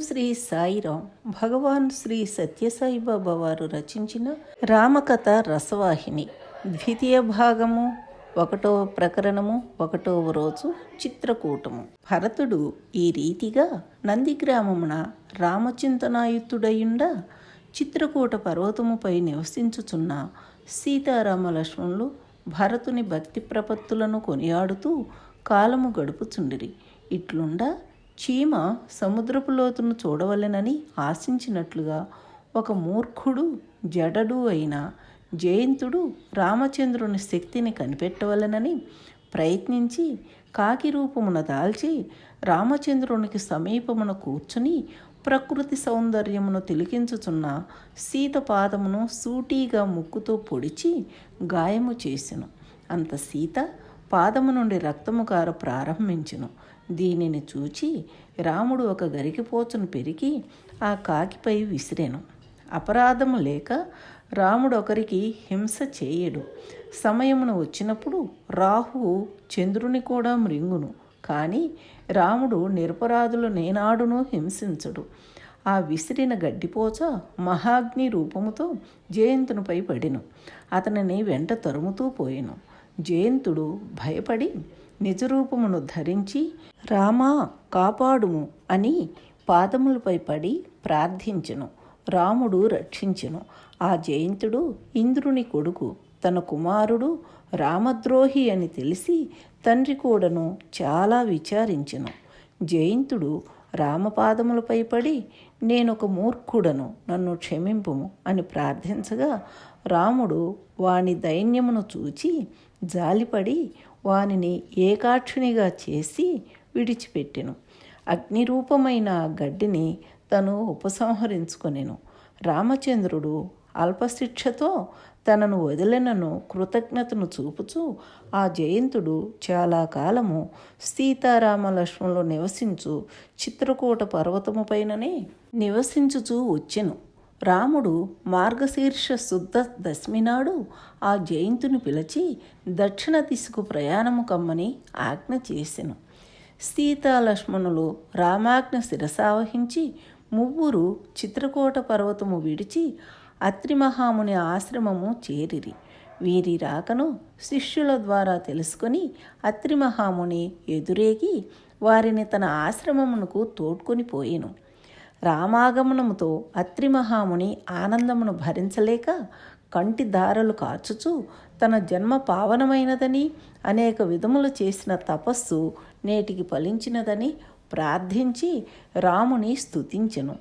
శ్రీ సాయిరాం. భగవాన్ శ్రీ సత్యసాయిబాబా వారు రచించిన రామకథ రసవాహిని. ద్వితీయ భాగము ఒకటో ప్రకరణము ఒకటవ రోజు చిత్రకూటము. భరతుడు ఈ రీతిగా నందిగ్రామమున రామచింతనాయుక్తుడయుండ చిత్రకూట పర్వతముపై నివసించుచున్న సీతారామ లక్ష్మణులు భరతుని భక్తి ప్రపత్తులను కొనియాడుతూ కాలము గడుపుచుండిరి. ఇట్లుండా చీమ సముద్రపు లోతును చూడవలెనని ఆశించినట్లుగా ఒక మూర్ఖుడు జడడు అయిన జయంతుడు రామచంద్రుని శక్తిని కనిపెట్టవలెనని ప్రయత్నించి కాకి రూపమున దాల్చి రామచంద్రునికి సమీపమున కూర్చుని ప్రకృతి సౌందర్యమును తిలికించుచున్న సీత పాదమును సూటీగా ముక్కుతో పొడిచి గాయము చేసెను. అంత సీత పాదము నుండి రక్తము కార ప్రారంభించెను. దీనిని చూచి రాముడు ఒక గరికిపోచును పెరిగి ఆ కాకిపై విసిరెను. అపరాధము లేక రాముడు ఒకరికి హింస చేయడు. సమయమును వచ్చినప్పుడు రాహువు చంద్రుని కూడా మృంగును. కానీ రాముడు నిరపరాధులు నేనాడును హింసించడు. ఆ విసిరిన గడ్డిపోచ మహాగ్ని రూపముతో జయంతునిపై పడిను. అతనిని వెంట తరుముతూ పోయెను. జయంతుడు భయపడి నిజరూపమును ధరించి రామా కాపాడుము అని పాదములపై పడి ప్రార్థించెను. రాముడు రక్షించెను. ఆ జయంతుడు ఇంద్రుని కొడుకు. తన కుమారుడు రామద్రోహి అని తెలిసి తండ్రి కూడాను చాలా విచారించెను. జయంతుడు రామపాదములపై పడి నేనొక మూర్ఖుడను నన్ను క్షమింపుము అని ప్రార్థించగా రాముడు వాని దైన్యమును చూచి జాలిపడి వానిని ఏకాక్షునిగా చేసి విడిచిపెట్టెను. అగ్నిరూపమైన గడ్డిని తను ఉపసంహరించుకొనెను. రామచంద్రుడు అల్పశిక్షతో తనను వదిలినను కృతజ్ఞతను చూపుచూ ఆ జయంతుడు చాలా కాలము సీతారామ లక్ష్మణులు నివసించు చిత్రకూట పర్వతము పైననే నివసించుచూ వచ్చెను. రాముడు మార్గశీర్ష శుద్ధ దశమి నాడు ఆ జయంతుని పిలిచి దక్షిణ దిశకు ప్రయాణము కమ్మని ఆజ్ఞ చేసెను. సీతాలక్ష్మణులు రామాజ్ఞ శిరసావహించి ముగ్గురు చిత్రకూట పర్వతము విడిచి అత్రిమహాముని ఆశ్రమము చేరిరి. వీరి రాకను శిష్యుల ద్వారా తెలుసుకొని అత్రిమహాముని ఎదురేగి వారిని తన ఆశ్రమమునకు తోడ్కొని పోయెను. రామాగమనముతో అత్రిమహాముని ఆనందమును భరించలేక కంటి దారలు కార్చుచు తన జన్మ పావనమైనదని అనేక విధములు చేసిన తపస్సు నేటికి ఫలించినదని ప్రార్థించి రాముని స్థుతించెను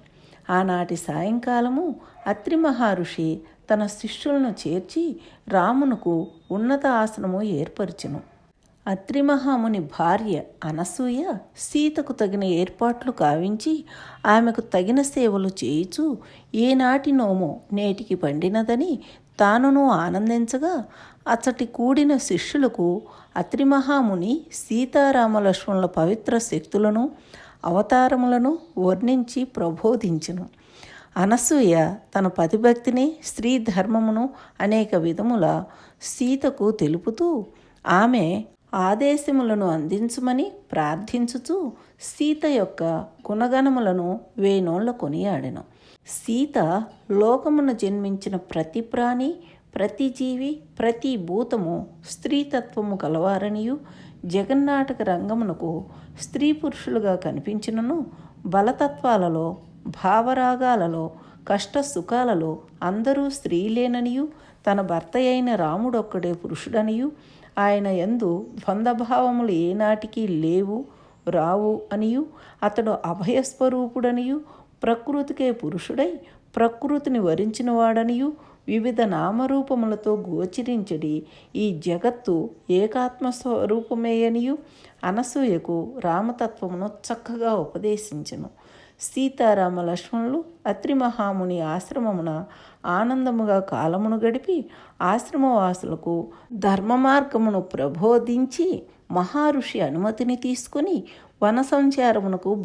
ఆనాటి సాయంకాలము అత్రి మహర్షి తన శిష్యులను చేర్చి రామునకు ఉన్నత ఆసనము ఏర్పరిచెను. అత్రిమహాముని భార్య అనసూయ సీతకు తగిన ఏర్పాట్లు కావించి ఆమెకు తగిన సేవలు చేయుచు ఏనాటి నోమో నేటికి పండినదని తానును ఆనందించగా అచ్చటి కూడిన శిష్యులకు అత్రిమహాముని సీతారామలక్ష్మణుల పవిత్ర శక్తులను అవతారములను వర్ణించి ప్రబోధించును. అనసూయ తన పతిభక్తిని స్త్రీ ధర్మమును అనేక విధముల సీతకు తెలుపుతూ ఆమె ఆదేశములను అందించుమని ప్రార్థించుచు సీత యొక్క గుణగణములను వేణోళ్ళ కొనియాడెను. సీత లోకమున జన్మించిన ప్రతి ప్రాణి ప్రతి జీవి ప్రతి భూతము స్త్రీతత్వము కలవారనియు జగన్నాటక రంగమునకు స్త్రీ పురుషులుగా కనిపించినను బలతత్వాలలో భావరాగాలలో కష్ట సుఖాలలో అందరూ స్త్రీలేననియు తన భర్త అయిన రాముడొక్కడే పురుషుడనియు ఆయన ఎందు ద్వంద్వభావములు ఏనాటికి లేవు రావు అనియు అతడు అభయస్వరూపుడనియు ప్రకృతికే పురుషుడై ప్రకృతిని వరించినవాడనియు వివిధ నామరూపములతో గోచరించడి ఈ జగత్తు ఏకాత్మ స్వరూపమేయనియు అనసూయకు రామతత్వమును చక్కగా ఉపదేశించెను. సీతారామ లక్ష్మణులు అత్రి మహాముని ఆశ్రమమున ఆనందముగా కాలమును గడిపి ఆశ్రమవాసులకు ధర్మ మార్గమును ప్రబోధించి మహారుషి అనుమతిని తీసుకొని వన సంచారమునకు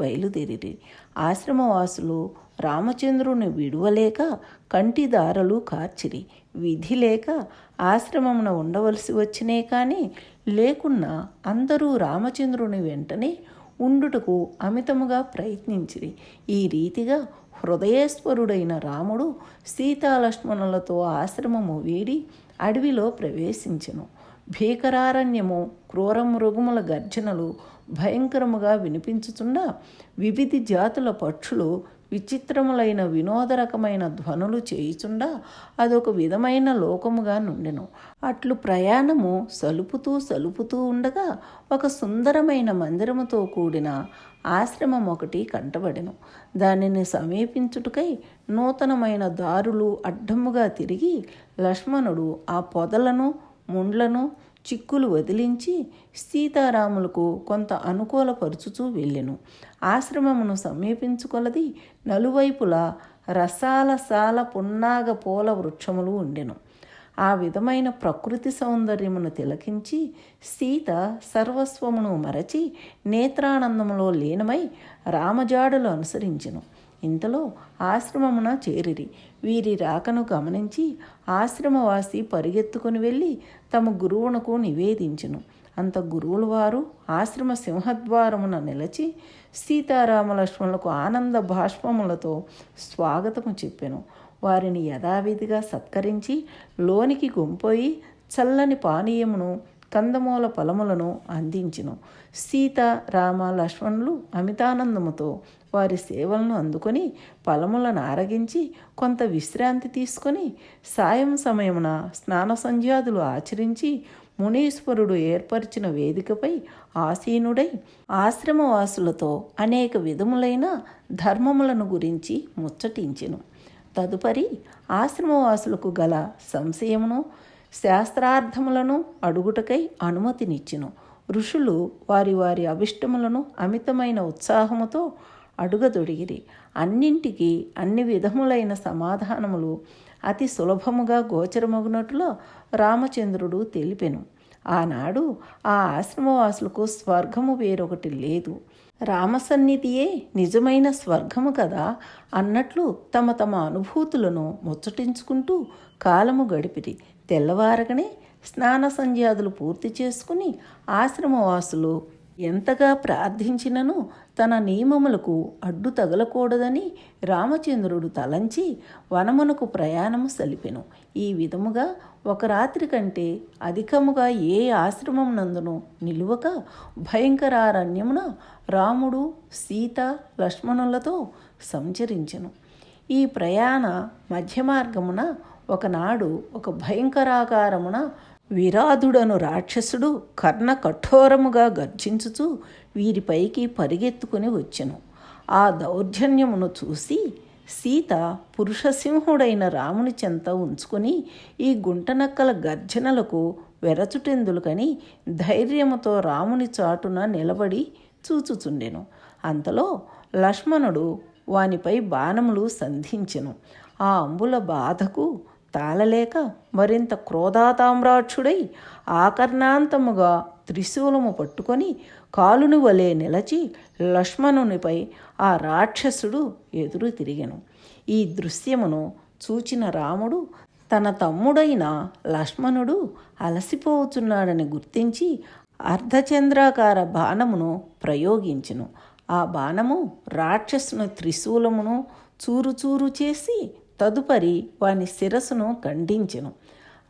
ఆశ్రమవాసులు రామచంద్రుని విడువలేక కంటిదారలు కార్చిరి. విధి లేక ఆశ్రమమున ఉండవలసి వచ్చినే కానీ లేకున్నా అందరూ రామచంద్రుని వెంటనే ఉండుటకు అమితముగా ప్రయత్నించిరి. ఈ రీతిగా హృదయేశ్వరుడైన రాముడు సీతాలక్ష్మణులతో ఆశ్రమము వీడి అడవిలో ప్రవేశించెను. భీకరారణ్యము క్రూర మృగముల గర్జనలు భయంకరముగా వినిపించుచుండా వివిధ జాతుల పక్షులు విచిత్రములైన వినోదరకమైన ధ్వనులు చేయుచుండా అదొక విధమైన లోకముగా నుండెను. అట్లు ప్రయాణము సలుపుతూ సలుపుతూ ఉండగా ఒక సుందరమైన మందిరముతో కూడిన ఆశ్రమం ఒకటి కంటబడెను. దానిని సమీపించుటకై నూతనమైన దారులు అడ్డముగా తిరిగి లక్ష్మణుడు ఆ పొదలను ముండ్లను చిక్కులు వదిలించి సీతారాములకు కొంత అనుకూలపరుచుచూ వెళ్ళెను. ఆశ్రమమును సమీపించుకొలది నలువైపులా రసాలసాల పున్నాగ పూల వృక్షములు ఉండెను. ఆ విధమైన ప్రకృతి సౌందర్యమును తిలకించి సీత సర్వస్వమును మరచి నేత్రానందములో లీనమై రామజాడులు అనుసరించెను. ఇంతలో ఆశ్రమమున చేరిరి. వీరి రాకను గమనించి ఆశ్రమవాసి పరిగెత్తుకుని వెళ్ళి తమ గురువునకు నివేదించును. అంత గురువుల వారు ఆశ్రమ సింహద్వారమున నిలిచి సీతారామలక్ష్మణులకు ఆనంద భాష్పములతో స్వాగతము చెప్పెను. వారిని యథావిధిగా సత్కరించి లోనికి గుంపోయి చల్లని పానీయమును కందమూల ఫలములను అందించును. సీత రామ లక్ష్మణులు అమితానందముతో వారి సేవలను అందుకొని ఫలములను ఆరగించి కొంత విశ్రాంతి తీసుకొని సాయం సమయమున స్నాన సంధ్యాదులు ఆచరించి మునీశ్వరుడు ఏర్పరిచిన వేదికపై ఆసీనుడై ఆశ్రమవాసులతో అనేక విధములైన ధర్మములను గురించి ముచ్చటించెను. తదుపరి ఆశ్రమవాసులకు గల సంశయమును శాస్త్రార్థములను అడుగుటకై అనుమతినిచ్చెను. ఋషులు వారి వారి అభిష్టములను అమితమైన ఉత్సాహముతో అడుగదొడిగిరి. అన్నింటికి అన్ని విధములైన సమాధానములు అతి సులభముగా గోచరమగునట్లు రామచంద్రుడు తెలిపెను. ఆనాడు ఆ ఆశ్రమవాసులకు స్వర్గము వేరొకటి లేదు. రామసన్నిధియే నిజమైన స్వర్గము కదా అన్నట్లు తమ తమ అనుభూతులను ముచ్చటించుకుంటూ కాలము గడిపిరి. తెల్లవారగనే స్నాన సంధ్యాదులు పూర్తి చేసుకుని ఆశ్రమవాసులు ఎంతగా ప్రార్థించినను తన నియమములకు అడ్డు తగలకూడదని రామచంద్రుడు తలంచి వనమునకు ప్రయాణము సలిపెను. ఈ విధముగా ఒక రాత్రి కంటే అధికముగా ఏ ఆశ్రమం నందును నిలువక భయంకరారణ్యమున రాముడు సీత లక్ష్మణులతో సంచరించెను. ఈ ప్రయాణ మధ్య మార్గమున ఒకనాడు ఒక భయంకరాకారమున విరాధుడను రాక్షసుడు కర్ణ కఠోరముగా గర్జించుచు వీరిపైకి పరిగెత్తుకుని వచ్చెను. ఆ దౌర్జన్యమును చూసి సీత పురుషసింహుడైన రాముని చెంత ఉంచుకొని ఈ గుంటనక్కల గర్జనలకు వెరచుటెందులుకని ధైర్యముతో రాముని చాటున నిలబడి చూచుచుండెను. అంతలో లక్ష్మణుడు వానిపై బాణములు సంధించెను. ఆ అంబుల బాధకు తాళలేక మరింత క్రోధాతామ్రాక్షుడై ఆకర్ణాంతముగా త్రిశూలము పట్టుకొని కాలుని వలె నిలచి లక్ష్మణునిపై ఆ రాక్షసుడు ఎదురు తిరిగెను. ఈ దృశ్యమును చూచిన రాముడు తన తమ్ముడైన లక్ష్మణుడు అలసిపోతున్నాడని గుర్తించి అర్ధచంద్రాకార బాణమును ప్రయోగించెను. ఆ బాణము రాక్షసుని త్రిశూలమును చూరుచూరు చేసి తదుపరి వాని శిరస్సును ఖండించెను.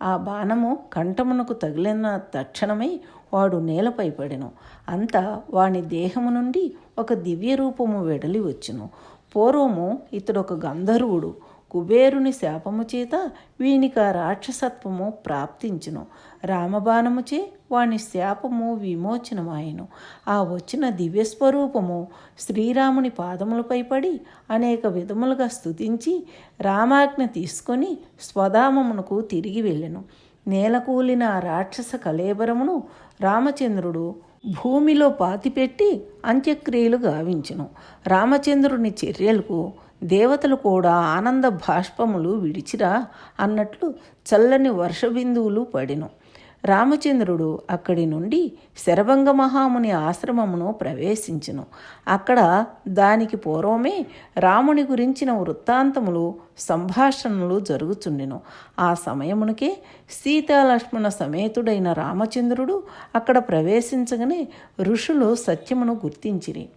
ఆ బాణము కంఠమునకు తగిలిన తక్షణమే వాడు నేలపై పడెను. అంతా వాని దేహము నుండి ఒక దివ్య రూపము వెడలి వచ్చును. పూర్వము ఇతడొక గంధర్వుడు. కుబేరుని శాపము చేత వీనికి ఆ రాక్షసత్వము ప్రాప్తించును. రామబాణముచే వాని శాపము విమోచనమాయను. ఆ వచ్చిన దివ్యస్వరూపము శ్రీరాముని పాదములపై పడి అనేక విధములుగా స్థుతించి రామాజ్ఞ తీసుకొని స్వధామమునకు తిరిగి వెళ్ళెను. నేలకూలిన ఆ రాక్షస కలేబరమును రామచంద్రుడు భూమిలో పాతిపెట్టి అంత్యక్రియలు గావించును. రామచంద్రుని చర్యలకు దేవతలు కూడా ఆనంద భాష్పములు విడిచిరా అన్నట్లు చల్లని వర్షబిందువులు పడిను. రామచంద్రుడు అక్కడి నుండి శరభంగ మహాముని ఆశ్రమమును ప్రవేశించును. అక్కడ దానికి పూర్వమే రాముని గురించిన వృత్తాంతములు సంభాషణలు జరుగుచుండెను. ఆ సమయమునకే సీతాలక్ష్మణ సమేతుడైన రామచంద్రుడు అక్కడ ప్రవేశించగానే ఋషులు సత్యమును గుర్తించిరి.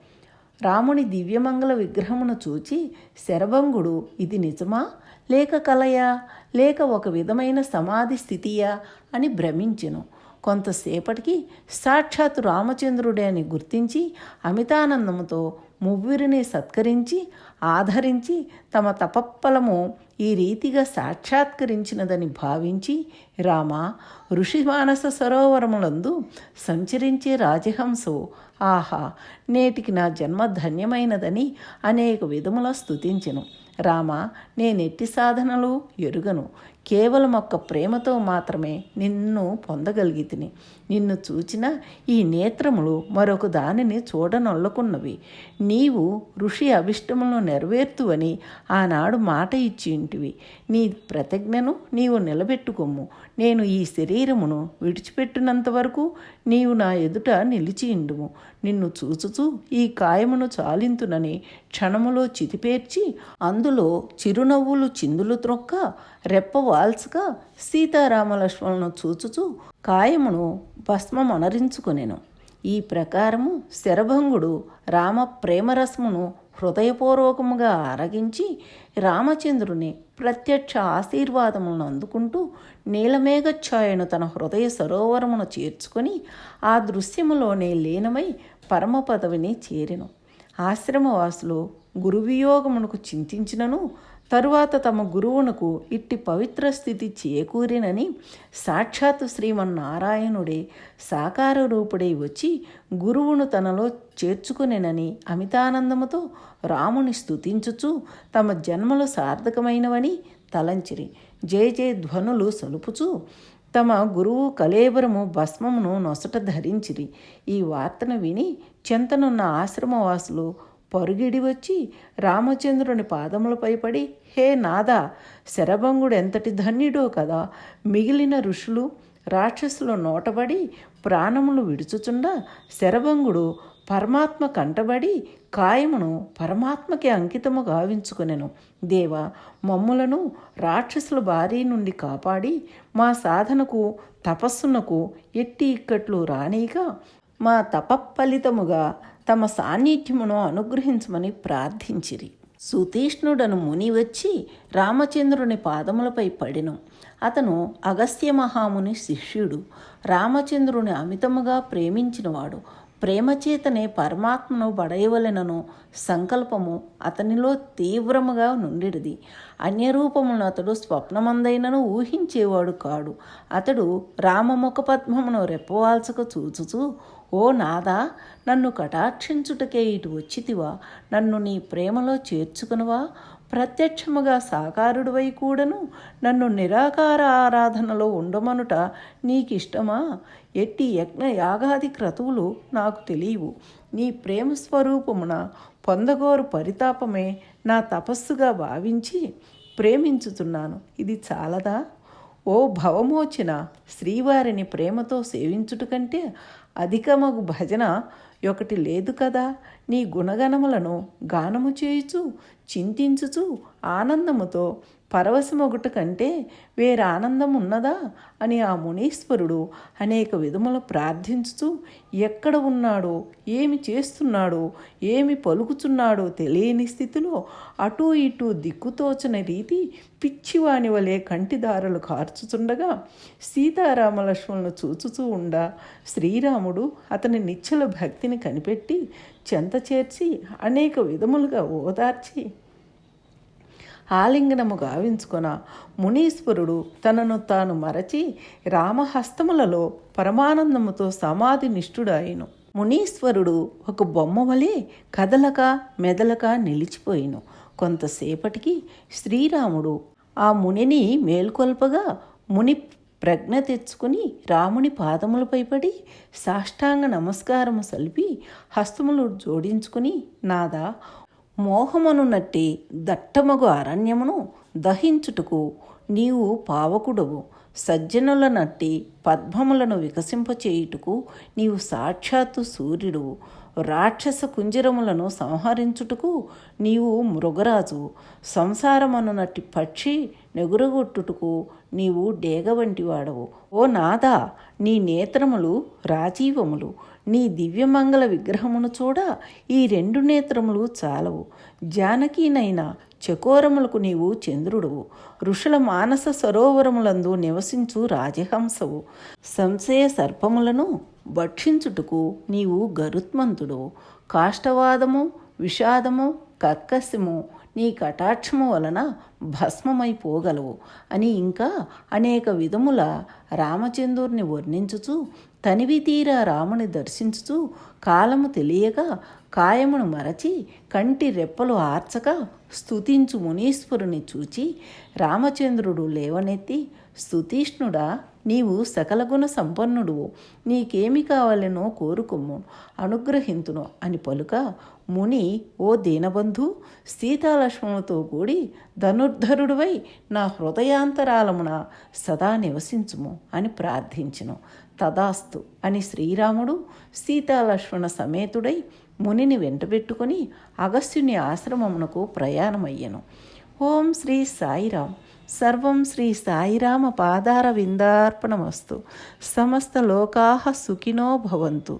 రాముని దివ్యమంగళ విగ్రహమును చూచి శరభంగుడు ఇది నిజమా? లేక కలయా? లేక ఒక విధమైన సమాధి స్థితియా? అని భ్రమించెను. కొంతసేపటికి సాక్షాత్ రామచంద్రుడే అని గుర్తించి అమితానందముతో మువ్విరిని సత్కరించి ఆదరించి తమ తపప్పలము ఈ రీతిగా సాక్షాత్కరించినదని భావించి రామ ఋషి మానస సరోవరములందు సంచరించే రాజహంసో ఆహా నేటికి నా జన్మ ధన్యమైనదని అనేక విధముల స్తుతించెను. రామ నేనెట్టి సాధనలు ఎరుగను. కేవలం ఒక్క ప్రేమతో మాత్రమే నిన్ను పొందగలిగితిని. నిన్ను చూచిన ఈ నేత్రములు మరొక దానిని చూడనొల్లకున్నవి. నీవు ఋషి అభిష్టములను నెరవేర్తువని ఆనాడు మాట ఇచ్చి ఇంటివి నీ ప్రతిజ్ఞను నీవు నిలబెట్టుకొమ్ము. నేను ఈ శరీరమును విడిచిపెట్టినంత వరకు నీవు నా ఎదుట నిలిచి ఇండుము నిన్ను చూచుచూ ఈ కాయమును చాలింతునని క్షణములో చితిపేర్చి అందులో చిరునవ్వులు చిందులు త్రొక్క రెప్ప వాల్స్గా సీతారామలక్ష్మణులను చూచుచూ కాయమును భస్మం ఈ ప్రకారము శరభంగుడు రామ ప్రేమరసమును హృదయపూర్వకముగా ఆరగించి రామచంద్రుని ప్రత్యక్ష ఆశీర్వాదములను అందుకుంటూ నీలమేఘఛాయను తన హృదయ సరోవరమును చేర్చుకొని ఆ దృశ్యములోనే లీనమై పరమ పదవిని చేరెను. ఆశ్రమవాసులు గురువియోగమునకు చింతించినను తరువాత తమ గురువునకు ఇట్టి పవిత్ర స్థితి చేకూరినని సాక్షాత్ శ్రీమన్నారాయణుడే సాకార రూపుడై వచ్చి గురువును తనలో చేర్చుకునేనని అమితానందముతో రాముని స్తుతించుచు తమ జన్మలు సార్థకమైనవని తలంచిరి. జయ జయ ధ్వనులు సలుపుచు తమ గురువు కలేబరము భస్మమును నొసట ధరించిరి. ఈ వార్తను విని చెంతనున్న ఆశ్రమవాసులు పరుగిడి వచ్చి రామచంద్రుని పాదములపై పడి హే నాదా శరభంగుడు ఎంతటి ధన్యుడో కదా! మిగిలిన ఋషులు రాక్షసులు నోటబడి ప్రాణములు విడుచుచుండా శరభంగుడు పరమాత్మ కంటబడి కాయమును పరమాత్మకి అంకితము గావించుకునెను. దేవ మమ్ములను రాక్షసుల బారి నుండి కాపాడి మా సాధనకు తపస్సునకు ఎట్టి ఇక్కట్లు రానీగా మా తపఫలితముగా తమ సాన్నిధ్యమును అనుగ్రహించమని ప్రార్థించిరి. సుతీష్ణుడను ముని వచ్చి రామచంద్రుని పాదములపై పడిను. అతను అగస్త్య మహాముని శిష్యుడు. రామచంద్రుని అమితముగా ప్రేమించినవాడు. ప్రేమచేతనే పరమాత్మను బడయవలెనను సంకల్పము అతనిలో తీవ్రముగా నుండిడిది అన్యరూపమును అతడు స్వప్నమందైనను ఊహించేవాడు కాడు. అతడు రామముఖ పద్మమును రెప్పవాల్చక చూచుచూ ఓ నాదా నన్ను కటాక్షించుటకే ఇటు వచ్చితివా? నన్ను నీ ప్రేమలో చేర్చుకునవా? ప్రత్యక్షముగా సాకారుడివై కూడాను. నన్ను నిరాకార ఆరాధనలో ఉండమనుట నీకిష్టమా? ఎట్టి యజ్ఞ యాగాది క్రతువులు నాకు తెలియవు. నీ ప్రేమ స్వరూపమున పొందగోరు పరితాపమే నా తపస్సుగా భావించి ప్రేమించుతున్నాను. ఇది చాలదా? ఓ భవమోచిన శ్రీవారిని ప్రేమతో సేవించుట కంటే అధికమగు భజన ఒకటి లేదు కదా. నీ గుణగణములను గానము చేయుచు చింతించుచు ఆనందముతో పరవశమొగట కంటే వేరే ఆనందం ఉన్నదా అని ఆ మునీశ్వరుడు అనేక విధములు ప్రార్థించుతూ ఎక్కడ ఉన్నాడో ఏమి చేస్తున్నాడో ఏమి పలుకుచున్నాడో తెలియని స్థితిలో అటూ ఇటూ దిక్కుతోచని రీతి పిచ్చివాని వలె కంటిదారులు కార్చుచుండగా సీతారామలక్ష్మణులను చూచుచూ ఉండ శ్రీరాముడు అతని నిచ్చల భక్తిని కనిపెట్టి చెంత చేర్చి అనేక విధములుగా ఓదార్చి ఆలింగనము గావించుకొన మునీశ్వరుడు తనను తాను మరచి రామహస్తములలో పరమానందముతో సమాధి నిష్ఠుడాయిను మునీశ్వరుడు ఒక బొమ్మ వలె కదలక మెదలక నిలిచిపోయిను. కొంతసేపటికి శ్రీరాముడు ఆ మునిని మేల్కొల్పగా ముని ప్రజ్ఞ తెచ్చుకుని రాముని పాదములపై పడి సాష్టాంగ నమస్కారము సలిపి హస్తములు జోడించుకుని నాదా మోహమనున్నట్టి దట్టమగు అరణ్యమును దహించుటకు నీవు పావకుడవు. సజ్జనుల నట్టి పద్మములను వికసింపచేయుటకు నీవు సాక్షాత్తు సూర్యుడు. రాక్షస కుంజరములను సంహరించుటకు నీవు మృగరాజు. సంసారమనున్నట్టి పక్షి నెగురగొట్టుటకు నీవు డేగ వంటి వాడవు ఓ నాదా నీ నేత్రములు రాజీవములు. నీ దివ్యమంగళ విగ్రహమును చూడ ఈ రెండు నేత్రములు చాలవు. జానకీనైనా చకోరములకు నీవు చంద్రుడువు. ఋషుల మానస సరోవరములందు నివసించు రాజహంసవు. సంశయ సర్పములను భక్షించుటకు నీవు గరుత్మంతుడు కాష్టవాదము విషాదము కర్కశము నీ కటాక్షము వలన భస్మమైపోగలవు అని ఇంకా అనేక విధముల రామచంద్రుని వర్ణించుచు తనివి తీరా రాముని దర్శించుచు కాలము తెలియక కాయమును మరచి కంటి రెప్పలు ఆర్చక స్తుతించు మునీశ్వరుని చూచి రామచంద్రుడు లేవనెత్తి స్తుతీష్ణుడా నీవు సకల గుణ సంపన్నుడు నీకేమి కావాలనో కోరుకుమ్ము అనుగ్రహింతును అని పలుక ముని ఓ దీనబంధు సీతాలక్ష్మణులతో కూడి ధనుర్ధరుడివై నా హృదయాంతరాలమున సదా నివసించుము అని ప్రార్థించును. తదాస్తు అని శ్రీరాముడు సీతాలక్ష్మణ సమేతుడై మునిని వెంటబెట్టుకొని అగస్త్యుని ఆశ్రమమునకు ప్రయాణమయ్యను. ఓం శ్రీ సాయిరాం సర్వం శ్రీ సాయిరామ పాదార విందార్పణమస్తు సమస్త లోకాహ సుఖినో భవంతు